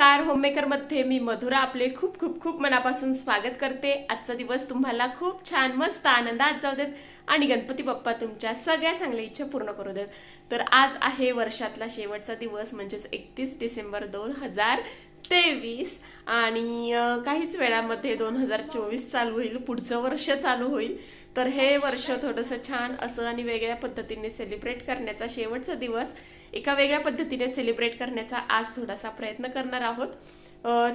Car होममेकरमध्ये मी मधुरा आपले खूप खूप खूप मनापासून स्वागत करते. आजचा दिवस तुम्हाला खूप छान मस्त आनंदात जाऊ देत आणि गणपती बाप्पा तुमच्या सगळ्या चांगल्या इच्छा पूर्ण करू देत. तर आज आहे वर्षातला शेवटचा दिवस म्हणजेच एकतीस डिसेंबर दोन हजार तेवीस. आणि काहीच वेळामध्ये दोन हजार चोवीस चालू होईल पुढचं वर्ष चालू होईल. तर हे वर्ष थोडंसं छान असं आणि वेगळ्या पद्धतीने सेलिब्रेट करण्याचा शेवटचा दिवस. एका वेगळ्या पद्धतीने सेलिब्रेट करण्याचा आज थोडासा प्रयत्न करणार आहोत.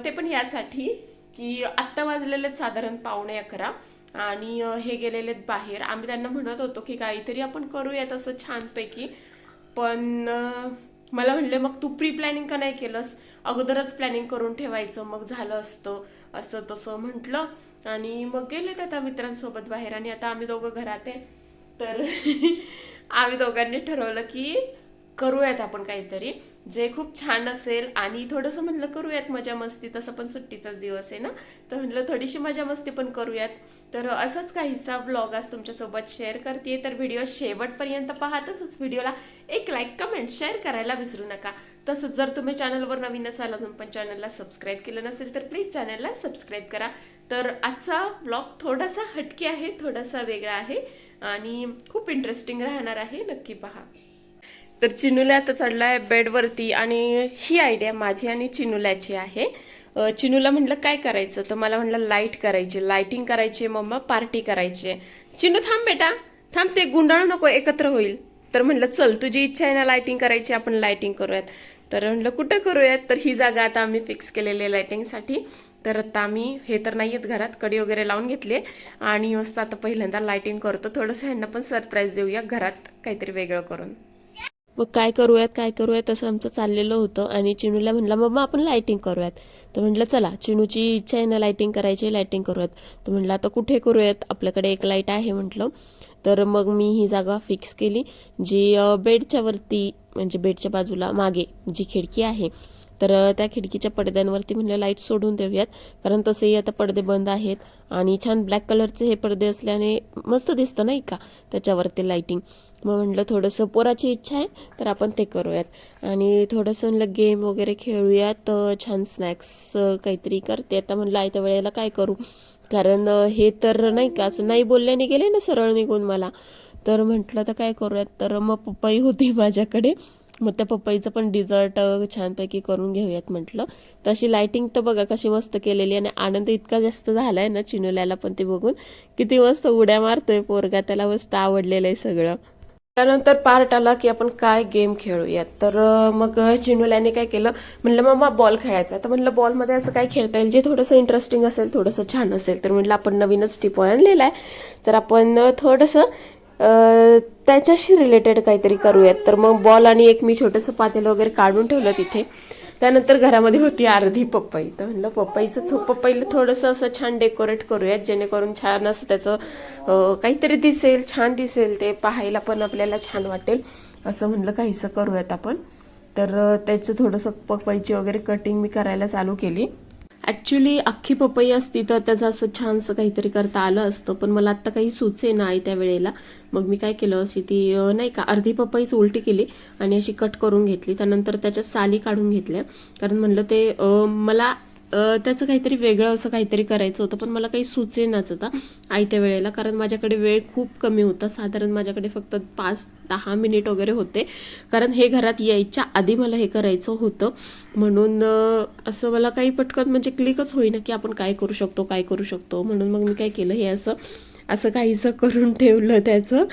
ते पण यासाठी की आत्ता वाजलेले साधारण पावणे अकरा आणि हे गेलेले बाहेर. आम्ही त्यांना म्हणत होतो की काहीतरी आपण करूयात असं छानपैकी. पण मला म्हणले मग तू प्री प्लॅनिंग का नाही केलंस? अगोदरच प्लॅनिंग करून ठेवायचं. मग झालं असतं. असं तसं म्हटलं. आणि मग गेलेत आता मित्रांसोबत बाहेर आणि आता आम्ही दोघं घरात आहे. तर आम्ही दोघांनी ठरवलं की करूयात आपण काहीतरी. जे खूप छान असेल आणि थोडंसं म्हणलं करूयात मजा मस्ती तसं पण सुट्टीचाच दिवस आहे ना. तर म्हणलं थोडीशी मजा मस्ती पण करूयात. तर असंच काहीसा ब्लॉग आज तुमच्यासोबत शेअर करते तर व्हिडिओ शेवटपर्यंत पहा. तसंच व्हिडिओला एक लाईक कमेंट शेअर करायला विसरू नका. तसंच जर तुम्ही चॅनलवर नवीन असाल अजून पण चॅनलला सबस्क्राईब केलं नसेल तर प्लीज चॅनलला सबस्क्राईब करा. तर आजचा ब्लॉग थोडासा हटके आहे थोडासा वेगळा आहे. आणि खूप इंटरेस्टिंग राहणार आहे. नक्की पहा. तर चिनुल्या आता चढला आहे बेडवरती आणि ही आयडिया माझी आणि चिनुल्याची आहे. चिनूला म्हटलं काय करायचं? तर मला म्हटलं लाइट करायची. लाईटिंग करायची मम्मा पार्टी करायची. आहे चिनू थांब बेटा थांब ते गुंडाळू नको एकत्र होईल. तर म्हटलं चल तुझी इच्छा आहे ना लाईटिंग करायची आपण लाईटिंग करूयात. तर म्हटलं कुठं करूयात? तर ही जागा आता आम्ही फिक्स केलेली आहे लाईटिंगसाठी तर आता आम्ही हे तर नाही आहेत घरात कडी वगैरे लावून घेतले आणि मस्त आता पहिल्यांदा लाईटिंग करतो. थोडंसं ह्यांना पण सरप्राईज देऊया घरात काहीतरी वेगळं करून. मग काय करूयात काय करूयात असं आमचं चाललेलं होतं. आणि चिनूला म्हणलं मम्मा आपण लाईटिंग करूयात. तर म्हटलं चला चिनूची इच्छा आहे ना लाईटिंग करायची लाईटिंग करूयात. तर म्हटलं आता कुठे करूयात? आपल्याकडे एक लाइट आहे म्हटलं. तर मग मी ही जागा फिक्स केली जी बेडच्या वरती म्हणजे बेडच्या बाजूला मागे जी खिडकी आहे तर त्या खिडकीच्या पडद्यांवरती म्हणलं लाइट सोडून देऊयात. कारण तसेही आता पडदे बंद आहेत आणि छान ब्लॅक कलरचे हे पडदे असल्याने मस्त दिसतं नाही का त्याच्यावरती लाईटिंग मग म्हटलं थोडंसं पोराची इच्छा आहे तर आपण ते करूयात. आणि थोडंसं म्हणलं गेम वगैरे खेळूयात छान स्नॅक्स काहीतरी करते. आता म्हणलं आयत्या वेळेला काय करू? कारण हे तर नाही का असं नाही बोलल्याने गेले ना सरळ निघून मला. तर म्हटलं तर काय करूयात? तर मग पपई होती माझ्याकडे. मग त्या पपईचं पण डिझर्ट छानपैकी करून घेऊयात म्हटलं. तशी लायटिंग तर बघा कशी मस्त केलेली आहे आणि आनंद इतका जास्त झालाय ना चिनुल्याला पण ते बघून. किती मस्त उड्या मारतोय पोरगा त्याला मस्त आवडलेलं आहे सगळं. त्यानंतर पार्ट आला की आपण काय गेम खेळूयात. तर मग चिनुल्याने काय केलं? म्हणलं मग बॉल खेळायचा तर म्हणलं बॉलमध्ये असं काय खेळता येईल? जे थोडंसं इंटरेस्टिंग असेल थोडंसं छान असेल. तर म्हटलं आपण नवीनच टिपो आणलेला आहे. तर आपण थोडंसं त्याच्याशी रिलेटेड काहीतरी करूयात. तर मग बॉल आणि एक मी छोटंसं पातेलं वगैरे काढून ठेवलं तिथे. त्यानंतर घरामध्ये होती अर्धी पपई. तर म्हणलं पपईचं थो पपईला थोडंसं असं छान डेकोरेट करूयात जेणेकरून छान असं त्याचं काहीतरी दिसेल छान दिसेल ते पाहायला पण आपल्याला छान वाटेल. असं म्हणलं काहीसं करूयात आपण. तर त्याचं थोडंसं पपईची वगैरे कटिंग मी करायला चालू केली. ॲक्च्युली अख्खी पपई असती तर त्याचं असं छानसं काहीतरी करता आलं असतं पण मला आत्ता काही सुचे नाही त्या वेळेला. मग मी काय केलं अशी ती नाही का अर्धी पपईच उलटी केली आणि अशी कट करून घेतली. त्यानंतर त्याच्या साली काढून घेतल्या. कारण म्हणलं ते मला त्याचं काहीतरी वेगळं असं काहीतरी करायचं होतं पण मला काही सुचेनाच आता आयत्या वेळेला कारण माझ्याकडे वेळ खूप कमी होता. साधारण माझ्याकडे फक्त पाच दहा मिनिट वगैरे होते. कारण हे घरात यायच्या आधी मला हे करायचं होतं. म्हणून असं मला काही पटकन म्हणजे क्लिकच होईना की आपण काय करू शकतो काय करू शकतो. म्हणून मग मी काय केलं हे असं असं काहीसं करून ठेवलं त्याचं.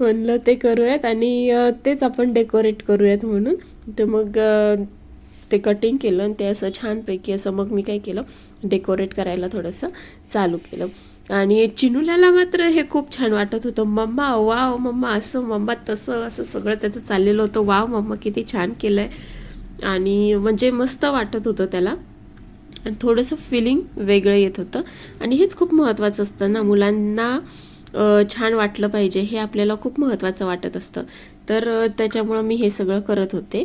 म्हणलं ते करूयात आणि तेच आपण डेकोरेट करूयात म्हणून. तर मग ते कटिंग केलं आणि ते असं छानपैकी असं मग मी काय केलं डेकोरेट करायला थोडंसं चालू केलं. आणि चिनुल्याला मात्र हे खूप छान वाटत होतं. मम्मा वाव मम्मा असं मम्मा तसं असं सगळं त्याचं चाललेलं होतं. वाव मम्मा किती छान केलं आहे आणि म्हणजे मस्त वाटत होतं त्याला. आणि थोडंसं फिलिंग वेगळं येत होतं. आणि हेच खूप महत्त्वाचं असतं ना. मुलांना छान वाटलं पाहिजे. हे आपल्याला खूप महत्त्वाचं वाटत असतं. तर त्याच्यामुळं मी हे सगळं करत होते.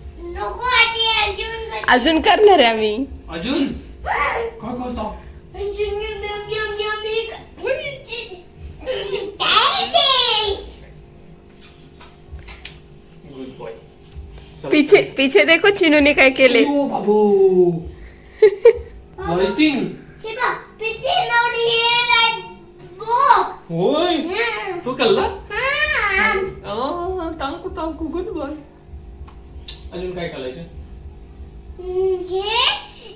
अंजन करची अजून करणार आहे आम्ही अजून काय करतो अंजन यम यम यम एक काय ते गुड बॉय पीछे पीछे देखो चिनूने काय केले ओ बाबू लाइटिंग हे बघ पिचे नवडी हे राईट बो होय तू कल्ला हा तांकू तांकू गुड बॉय अजून काय करायचं? हे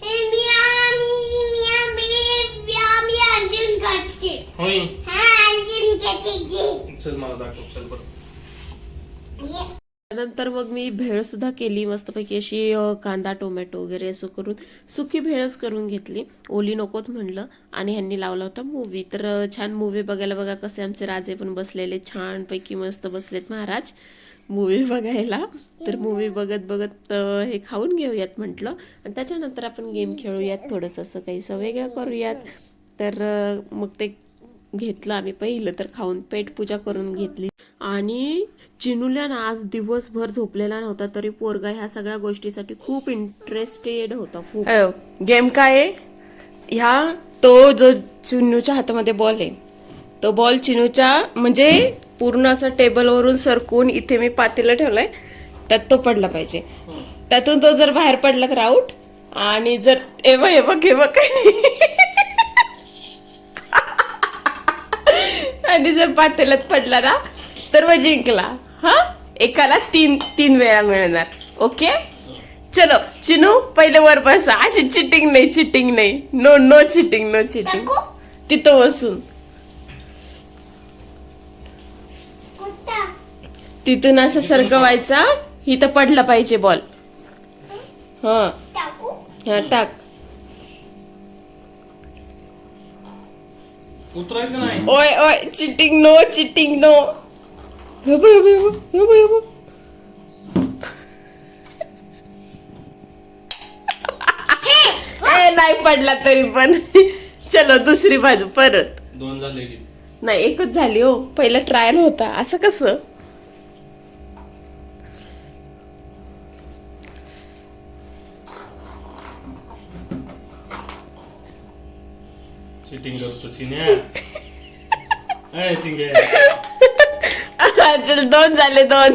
हे मी आम्ही मी आम्ही आम्ही अंजन करची होय. हा अंजन करची चल मला दाखव. चल बरं. नंतर मग मी भेळ सुद्धा केली मस्तपैकी अशी कांदा टोमॅटो वगैरे असं करून सुकी भेळच करून घेतली. ओली नकोच म्हणलं आणि ह्यांनी लावला होता मूवी. तर छान मूवी बघायला बघा कसे आमचे राजे पण बसलेले छानपैकी मस्त बसलेत महाराज. मूवी बघायला. तर मूवी बघत बघत हे खाऊन घेऊयात म्हटलं. आणि त्याच्यानंतर आपण गेम खेळूयात थोडंसं. असं काहीसं वेगळं करूयात. तर मग ते घेतलं आम्ही पहिलं तर खाऊन पेट पूजा करून घेतली. आणि चिनुल्या ना आज दिवसभर झोपलेला नव्हता तरी पोरगा ह्या सगळ्या गोष्टीसाठी खूप इंटरेस्टेड होता खूप. गेम काय आहे? ह्या तो जो चिन्नूच्या हातामध्ये बॉल आहे तो बॉल चिनूच्या म्हणजे पूर्ण असं टेबलवरून सरकून इथे मी पातेला ठेवलाय. त्यात तो पडला पाहिजे. त्यातून तो जर बाहेर पडला तर आउट आणि जर हे बघ हे बघ हे बघ आणि जर पातेल्यात पडला ना तर मग जिंकला. हा? एकाला तीन तीन वेळा मिळणार. ओके चलो चिनू पहिले वर बसा. अशी चिटिंग नाही चिटिंग नाही. No no cheating no cheating तिथं बसून. तिथून असं सरकवायचा इथं पडला पाहिजे बॉल हा. टाकू? हा टाक. उतरायचं नाही. ओय ओय चिटिंग नो चिटिंग नो हे बघ, हे बघ, हे बघ, हे बघ, हे बघ. ए नाही पडला तरी पण. चलो दुसरी बाजू परत. दोन झाले की. नाही एकच झाली हो. पहिला ट्रायल होता. असं कसं? चिटिंग करतो चिन्या अय चिंगे चल दोन झाले दोन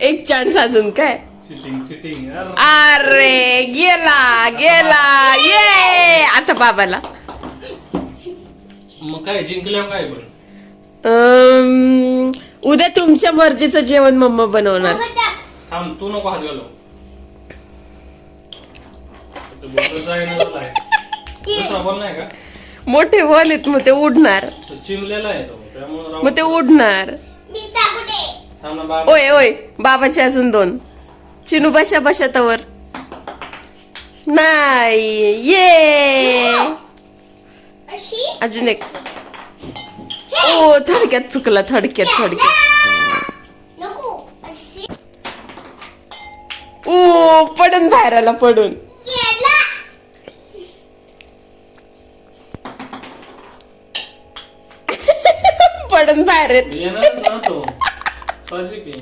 एक चान्स अजून काय चिटिंग चिटिंग अरे गेला गेला ये आता बाबाला मग काय जिंकल्यावर काय पण अम, उद्या तुमच्या मर्जीचं जेवण मम्मा बनवणार थांब तू नको हात आता बोलतो झालाय दुसरा बॉल नाही का मोठे बॉल आहेत मग ते उडणार. तो चिमलेला आहे तो त्यामुळे राहू मग ते उडणार. मी टाकू दे थांब ना बाबा ओय ओय बाबाचे अजून दोन. चिनू बशा बशा तवर. नाही ये. अशी? अजून एक. ओ थडक्यात चुकला थडक्यात थडक्यात. नको. अशी. ओ पडून बाहेर आला पडून. पडून बाहेर येत. येणारच ना तो. साहजिक आहे.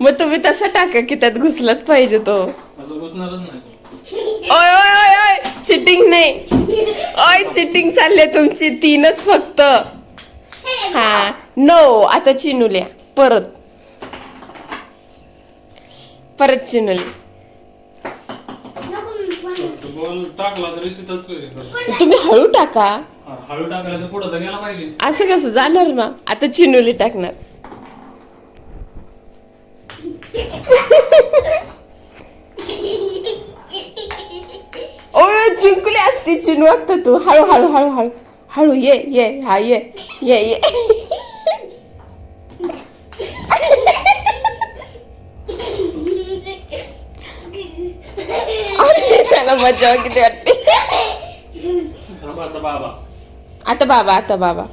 मग तुम्ही तसं टाका की त्यात घुसलाच पाहिजे तो. घुसणारच नाही. ओय ओय ओय ओय चिटिंग नाही. ओय चिटिंग चालले तुमची तीनच फक्त. हा नो आता चिनुल्या परत. परत चिनुली. नको टाकला तरी तिथंच हे करतो. तुम्ही हळू टाका. हा, हळू टाकायचं पुढं तर गेला पाहिजे. असं कसं? जाणार ना आता चिनुली टाकणार. ओय जिंकली असती चिनू आता तू. हळू हळू हळू हळू. हळू ये ये हा ये ये ये. अरे, त्याला मजा किती वाटते. थांब आता बाबा. आता बाबा आता बाबा.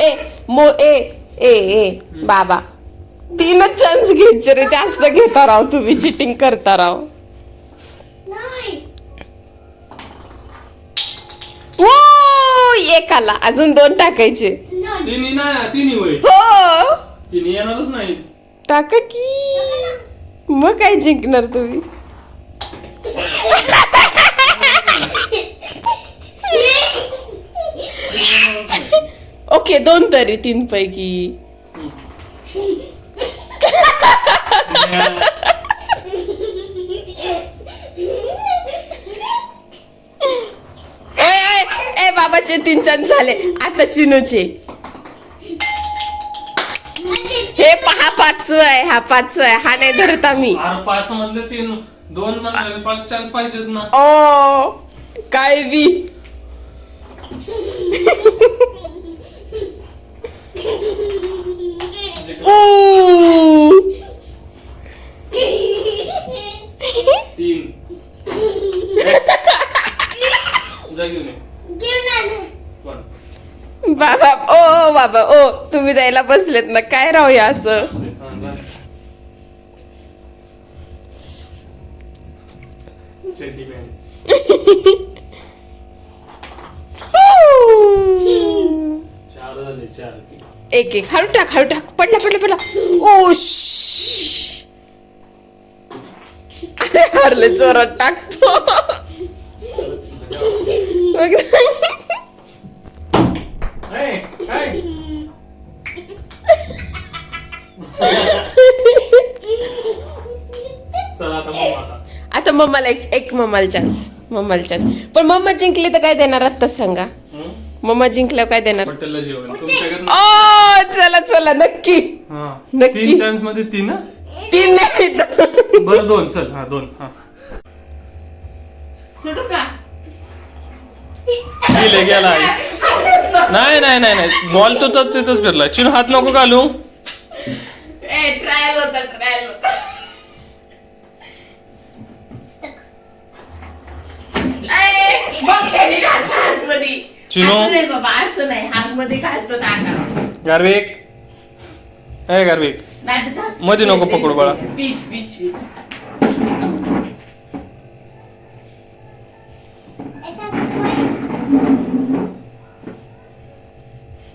ए मो ए ए ए बाबा. तीनच चान्स घ्यायचे रे जास्त घेता राव तुम्ही चिटिंग करता राव. नाही. ओ एक आला अजून दोन टाकायचे. हो. तिन्ही येणारच नाही टाका की. मग काय जिंकणार तुम्ही? ओके दोन तरी तीन पैकी ए, बाबाचे तीन चार झाले. आता चिनूचे. हे पहा पाचवं आहे हा पाचवं आहे. हा नाही धरत अरे पाच मधले तीन दोन पाच चान्स पाहिजेत ना. ओ काय बी ऊ. तीन जा घेऊन ये. पण. बाबा ओ बाबा ओ तुम्ही द्यायला बसलेत ना काय राहूया असं हा, जा. चड्डी पॅन्ट. चार झाले चार एक एक. हळू टाक हळू टाक. पडला पडला पडला. ओ हरले जोरात टाकतो आता मम्माला एक एक मम्माला चान्स मम्माला चान्स पण मम्मा जिंकली तर काय देणार आत्ताच सांगा? मम्मा जिंकल्यावर काय देणार? जेवण. ओ चला चला नक्की. हा. नक्की. तीन चान्समध्ये तीन हं? तीन नाही बरं दोन चल. हा दोन हा. सोडू का? गेले गेला. नाही नाही नाही नाही. बॉल तो तर तिथंच फिरला. चिन हात नको घालू. ए ट्रायल होता ट्रायल होता. ए, बघ त्याने घातला आतमध्ये. चिनो. असं नाही बाबा असं नाही. आतमध्ये घालतो गार्विक. ए गार्विक. नाही तर थांब. मध्ये नको पकडू बाळा. पीच पीच पीच.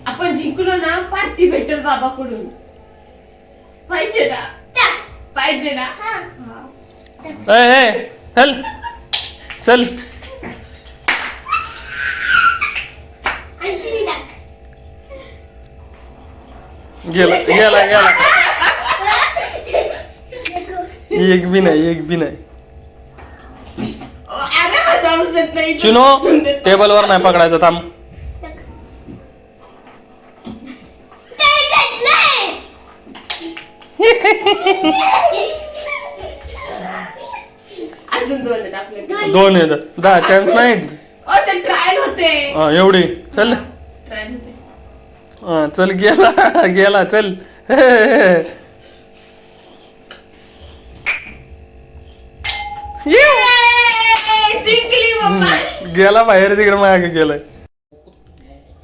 आपण जिंकलो ना पार्टी भेटेल बाबाकडून. पाहिजे ना? पाहिजे ना? ए ए चल. चल. गेला गेला गेला. एक बी नाही एक बी नाही. चिनो टेबलवर नाही पकडायचं थांब. दोन आहेत दहा चान्स नाहीत. ट्रायल होते. एवढी. चल. ट्रायल हा, चल गेला गेला चल ये! जिंकली मम्मा गेला बाहेर तिकडे मागे गेलाय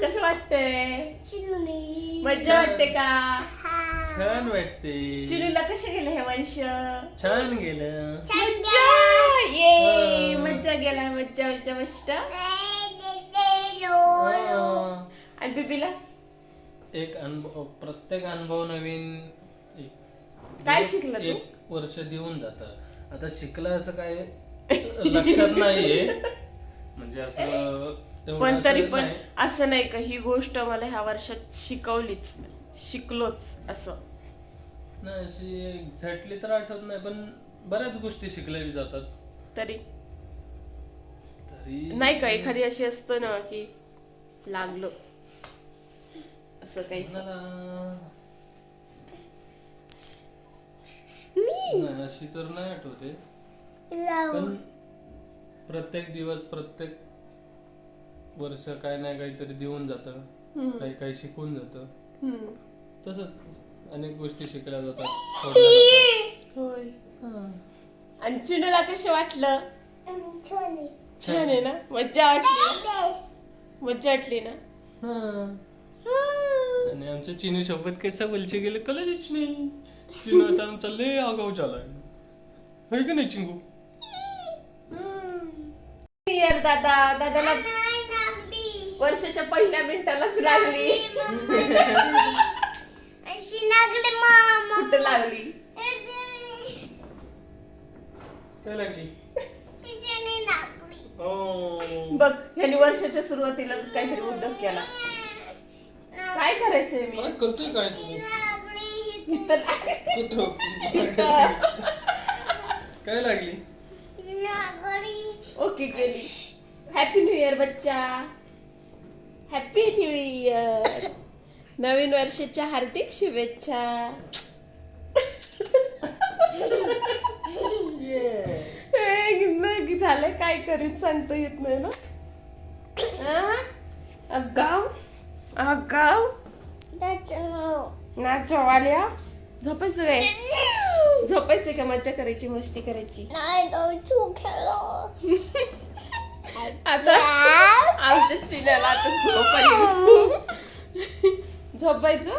कसं वाटतंय मज्जा वाटते का छान वाटते चिलूला कसे गेले हे वर्ष छान गेलं मज्जा ये मज्जा गेला मज्जा मज्जा मस्त आणि बिबीला एक अनुभव प्रत्येक अनुभव नवीन एक- काय शिकलं तू? एक वर्ष देऊन जात. आता शिकलं असं काय लक्षात नाहीये. म्हणजे असं एवढं पण असं तरी पण नाही. असं नाही का ही गोष्ट मला ह्या वर्षात शिकवलीच शिकलोच असं. नाही अशी एक्झॅक्टली तर आठवत नाही पण बऱ्याच गोष्टी शिकल्या बी जातात. तरी. तरी नाही का एखादी अशी असतं ना की लागलं. असं काही नाही, अशी तर नाही आठवते पण प्रत्येक दिवस प्रत्येक वर्ष काय नाही काहीतरी देऊन जातं. काही काही शिकून जातं. तसंच अनेक गोष्टी शिकल्या जातात सोडल्या जातात. होय. आणि चिनूला कसं वाटलं? छान आहे ना? मज्जा वाटली? मज्जा वाटली ना? हा. आणि आमच्या चिनू सोबत काही सबलचे गेले कळलेच नाही? चिनू आता आमचा लय आगाऊ झालाय. होय का नाही चिंगू? यार दादा दादाला वर्षाच्या पहिल्या मिनिटालाच लागली. अशी लागली मामा कुठं लागली? काय लागली? तिच्याने लागली ओ. बघ ह्यानी वर्षाच्या सुरुवातीला काहीतरी उद्योग केला. काय करायचंय मी? करतोय काय कुठं? काय लागली? ओके गेली हॅपी न्यू इयर बच्चा. हॅपी न्यू इयर नवीन वर्षाच्या हार्दिक शुभेच्छा. हे, झालं काय करीत सांगता येत नाही ना? आ? अगाव अगं त्याचं नाचवाल्या झोपायचं काय झोपायचं का? मज्जा करायची मस्ती करायची. आता आमच्या चिन्याला आता झोपायचं?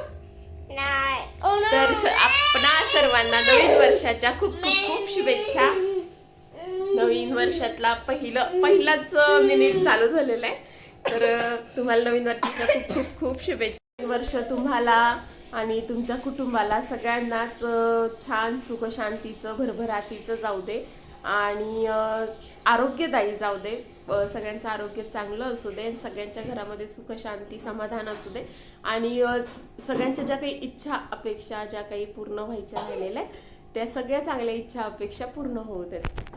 तर आपणा सर्वांना नवीन वर्षाच्या खूप खूप खूप शुभेच्छा. नवीन वर्षातला पहिलं पहिलाच मिनिट चालू झालेलं आहे. तर तुम्हाला नवीन वर्षाच्या खूप खूप खूप शुभेच्छा. वर्ष तुम्हाला आणि तुमच्या कुटुंबाला सगळ्यांनाच छान सुख शांतीचं भरभराटीचं जाऊ दे आणि आरोग्यदायी जाऊ दे. सगळ्यांचं आरोग्य चांगलं असू दे सगळ्यांच्या घरामध्ये सुख शांती समाधान असू दे. आणि सगळ्यांच्या ज्या काही इच्छा अपेक्षा ज्या काही पूर्ण व्हायच्या राहिलेल्या आहेत त्या सगळ्या चांगल्या इच्छा अपेक्षा पूर्ण होऊ देत.